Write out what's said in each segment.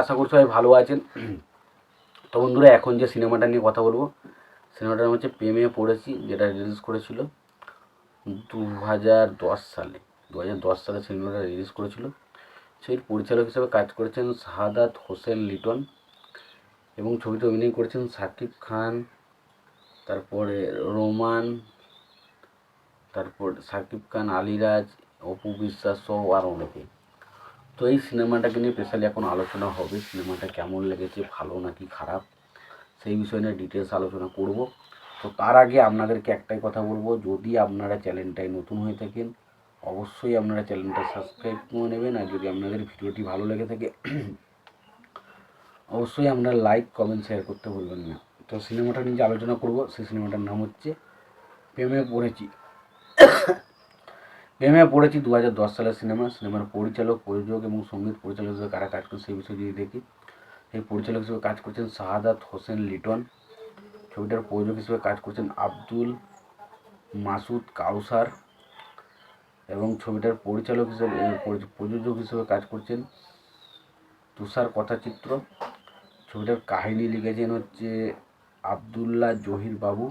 আশা করছি সবাই ভালো আছেন। তো বন্ধুরা, এখন যে সিনেমাটা নিয়ে কথা বলব, সিনেমাটার নাম হচ্ছে প্রেমে পড়েছি, যেটা রিলিজ করেছিল দু হাজার দশ সালে। দু হাজার দশ সালে সিনেমাটা রিলিজ করেছিল। সেই পরিচালক হিসেবে কাজ করেছেন শাহাদাত হোসেন লিটন এবং ছবিতে অভিনয় করেছেন সাকিব খান, তারপরে রোমান, তারপর সাকিব খান, আলিরাজ, অপু বিশ্বাস সহ আর অনেকে। তো এই সিনেমাটাকে নিয়ে স্পেশালি এখন আলোচনা হবে। সিনেমাটা কেমন লেগেছে, ভালো নাকি খারাপ, সেই বিষয় নিয়ে ডিটেলস আলোচনা করব। তো তার আগে আপনাদেরকে একটাই কথা বলব, যদি আপনারা চ্যানেলটায় নতুন হয়ে থাকেন, অবশ্যই আপনারা চ্যানেলটা সাবস্ক্রাইব করে নেবেন, আর যদি আপনাদের ভিডিওটি ভালো লেগে থাকে, অবশ্যই আপনারা লাইক কমেন্ট শেয়ার করতে ভুলবেন না। তো সিনেমাটা নিয়ে আলোচনা করব, সেই সিনেমাটার নাম হচ্ছে প্রেমে পড়েছি। প্রেমে পড়েছি দু হাজার দশ সালের সিনেমা, সিনেমার পরিচালক, প্রযোজক এবং সংগীত পরিচালক হিসেবে কারা কাজ করেন সেই বিষয়ে যদি দেখি, সেই পরিচালক হিসেবে কাজ করছেন শাহাদাত হোসেন লিটন, ছবিটার প্রযোজক হিসেবে কাজ করছেন আব্দুল মাসুদ কাউসার এবং ছবিটার পরিচালক হিসেবে প্রযোজক হিসেবে কাজ করছেন তুষার কথাচিত্র। ছবিটার কাহিনী লিখেছেন হচ্ছে আবদুল্লাহ জহির বাবু।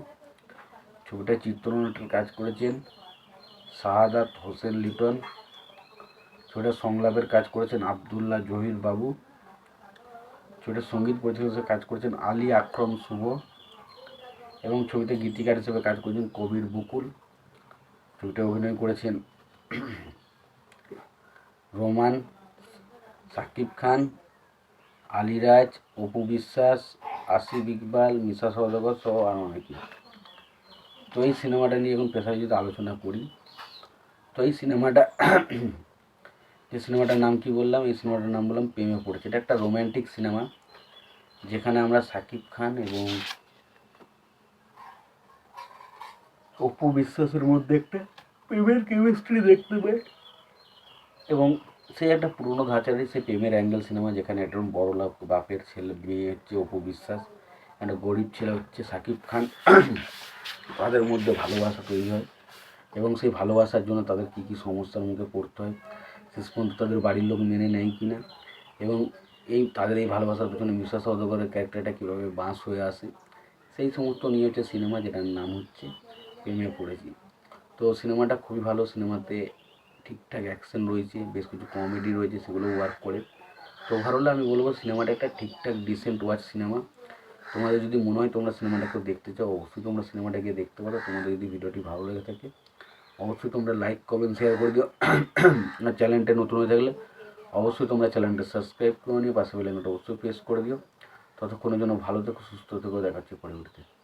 ছবিটার চিত্রনাট্যের কাজ করেছেন শাহাদাত হোসেন লিটন ছবিটার সংলাপের কাজ করেছেন আবদুল্লাহ জহির বাবু ছবিটার সংগীত পরিচালক হিসেবে কাজ করেছেন আলী আকরম শুভ এবং ছবিতে গীতিকার হিসেবে কাজ করেছেন কবির বুকুল ছবিতে অভিনয় করেছেন রোমান সাকিব খান আলিরাজ অপু বিশ্বাস, আসিফ ইকবাল মিশা সওদাগর সহ আর অনেকে। তো এই সিনেমাটা নিয়ে এখন পেশায় যদি আলোচনা করি। তো এই সিনেমাটা, যে সিনেমাটার নাম কি বললাম? এই সিনেমাটার নাম বললাম প্রেমে পড়েছে। এটা একটা রোম্যান্টিক সিনেমা, যেখানে আমরা সাকিব খান এবং অপু বিশ্বাসের মধ্যে একটা প্রেমের কেমিস্ট্রি দেখতে পাই। এবং সেই একটা পুরনো ধাঁচারই সেই প্রেমের অ্যাঙ্গেল সিনেমা, যেখানে একটা বড় লোক বাপের ছেলে, মেয়ে হচ্ছে অপু বিশ্বাস, একটা গরিব ছেলে হচ্ছে সাকিব খান। তাদের মধ্যে ভালোবাসা তৈরি হয়। এবং সেই ভালোবাসার জন্য তাদের কী কী সমস্যার মুখে পড়তে হয়, শেষ পর্যন্ত তাদের বাড়ির লোক মেনে নেয় কি না, এবং এই তাদের এই ভালোবাসার পেছনে মিশা সওদাগরের ক্যারেক্টারটা কীভাবে বাঁশ হয়ে আসে, সেই সমস্ত নিয়ে হচ্ছে সিনেমা যেটার নাম হচ্ছে প্রেমে পড়েছি। তো সিনেমাটা খুবই ভালো, সিনেমাতে ঠিকঠাক অ্যাকশন রয়েছে, বেশ কিছু কমেডি রয়েছে সেগুলো ওয়ার্ক করে। তো ওভারঅল আমি বলব সিনেমাটা একটা ঠিকঠাক ডিসেন্ট ওয়াচ সিনেমা। তোমাদের যদি মনে হয় তোমরা সিনেমাটাকে দেখতে চাও, অবশ্যই তোমরা সিনেমাটা গিয়ে দেখতে পারো। তোমাদের যদি ভিডিওটি ভালো লেগে থাকে অবশ্যই তোমরা লাইক কমেন্ট শেয়ার করে দিও। আর চ্যানেলটা নতুন হয়ে থাকলে অবশ্যই তোমরা চ্যানেলটা সাবস্ক্রাইব করে নিও, পাশে বেলাইনটা অবশ্যই প্রেস করে দিও। ততক্ষণের জন্য ভালো থেকো, সুস্থ থেকো, দেখাচ্ছি পরবর্তীতে।